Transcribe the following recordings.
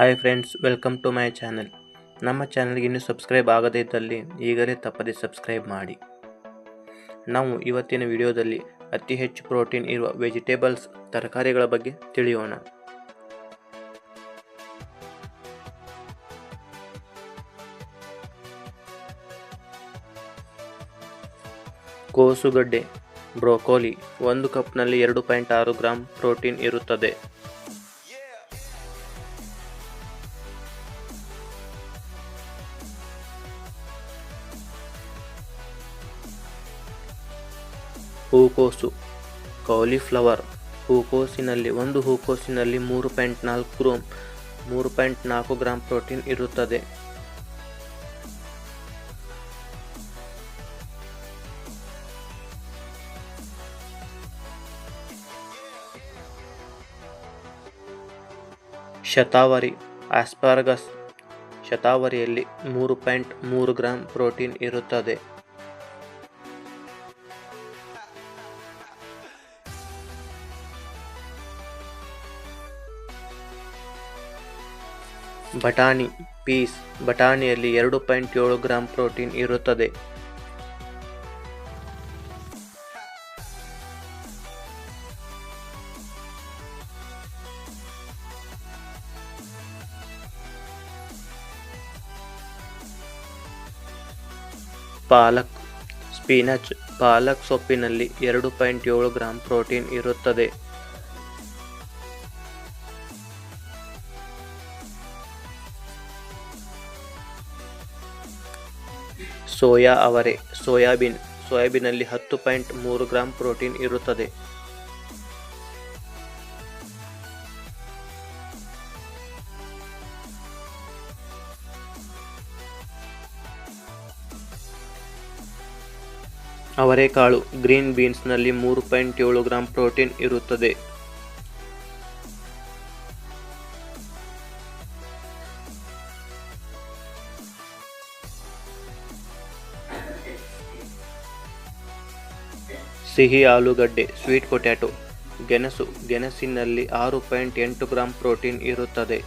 Hi friends welcome to my channel ನಮ್ಮ ಚಾನಲ್ಗೆ ಇನ್ನೂ ಸಬ್ಸ್ಕ್ರೈಬ್ ಆಗದೇ ಇದ್ದಲ್ಲಿ ಈಗಲೇ ತಪ್ಪದೆ ಸಬ್ಸ್ಕ್ರೈಬ್ ಮಾಡಿ. ನಾವು ಇವತ್ತಿನ ವಿಡಿಯೋದಲ್ಲಿ ಅತಿ ಹೆಚ್ಚು ಪ್ರೋಟೀನ್ ಇರುವ ವೆಜಿಟೇಬಲ್ಸ್ ತರಕಾರಿಗಳ ಬಗ್ಗೆ ತಿಳಿಯೋಣ. ಕೋಸುಗಡ್ಡೆ, ಬ್ರೋಕೋಲಿ ಒಂದು ಕಪ್ನಲ್ಲಿ ಎರಡು ಪಾಯಿಂಟ್ ಆರು ಗ್ರಾಂ ಪ್ರೋಟೀನ್ ಇರುತ್ತದೆ. ಹೂಕೋಸು ಕಾಲಿಫ್ಲವರ್ ಹೂಕೋಸಿನಲ್ಲಿ ಒಂದು ಹೂಕೋಸಿನಲ್ಲಿ ಮೂರು ಪಾಯಿಂಟ್ ನಾಲ್ಕು ಗ್ರಾಮ್ ಮೂರು ಪಾಯಿಂಟ್ ನಾಲ್ಕು ಗ್ರಾಂ ಪ್ರೋಟೀನ್ ಇರುತ್ತದೆ. ಶತಾವರಿ ಆಸ್ಪಾರ್ಗಸ್ ಶತಾವರಿಯಲ್ಲಿ ಮೂರು ಪಾಯಿಂಟ್ ಮೂರು ಗ್ರಾಂ ಪ್ರೋಟೀನ್ ಇರುತ್ತದೆ. ಬಟಾಣಿ ಪೀಸ್ ಬಟಾಣಿಯಲ್ಲಿ ಎರಡು ಪಾಯಿಂಟ್ ಏಳು ಗ್ರಾಂ ಪ್ರೋಟೀನ್ ಇರುತ್ತದೆ. ಪಾಲಕ್, ಸ್ಪಿನಚ್, ಪಾಲಕ್ ಸೊಪ್ಪಿನಲ್ಲಿ ಎರಡು ಪಾಯಿಂಟ್ ಏಳು ಗ್ರಾಂ ಪ್ರೋಟೀನ್ ಇರುತ್ತದೆ. ಸೋಯಾ ಅವರೆ. ಸೋಯಾಬೀನ್. ಸೋಯಾಬೀನಲ್ಲಿ ಹತ್ತು ಪಾಯಿಂಟ್ ಮೂರು ಗ್ರಾಂ ಪ್ರೋಟೀನ್ ಇರುತ್ತದೆ. ಅವರೆಕಾಳು ಗ್ರೀನ್ ಬೀನ್ಸ್ನಲ್ಲಿ ಮೂರು ಪಾಯಿಂಟ್ ಏಳು ಗ್ರಾಂ ಪ್ರೋಟೀನ್ ಇರುತ್ತದೆ. ಸಿಹಿ ಆಲೂಗಡ್ಡೆ ಸ್ವೀಟ್ ಪೊಟ್ಯಾಟೊ ಗೆಣಸು. ಗೆಣಸಿನಲ್ಲಿ ಆರು ಪಾಯಿಂಟ್ ಎಂಟು ಗ್ರಾಂ ಪ್ರೋಟೀನ್ ಇರುತ್ತದೆ.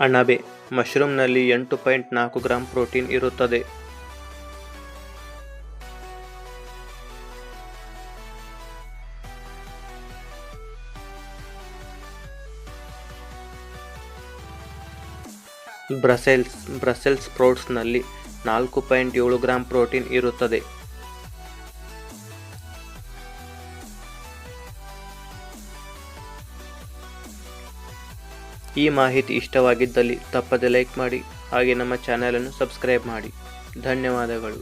ಅಣಬೆ. ಮಶ್ರೂಮ್ನಲ್ಲಿ ಎಂಟು ಪಾಯಿಂಟ್ ನಾಲ್ಕು ಗ್ರಾಂ ಪ್ರೋಟೀನ್ ಇರುತ್ತದೆ. ಬ್ರಸೆಲ್ಸ್ ಬ್ರಸೆಲ್ಸ್ ಸ್ಪ್ರೌಟ್ಸ್ನಲ್ಲಿ ನಾಲ್ಕು ಪಾಯಿಂಟ್ ಏಳು ಗ್ರಾಂ ಪ್ರೋಟೀನ್ ಇರುತ್ತದೆ. ಈ ಮಾಹಿತಿ ಇಷ್ಟವಾಗಿದ್ದಲ್ಲಿ ತಪ್ಪದೆ ಲೈಕ್ ಮಾಡಿ, ಹಾಗೆ ನಮ್ಮ ಚಾನಲನ್ನು ಸಬ್ಸ್ಕ್ರೈಬ್ ಮಾಡಿ. ಧನ್ಯವಾದಗಳು.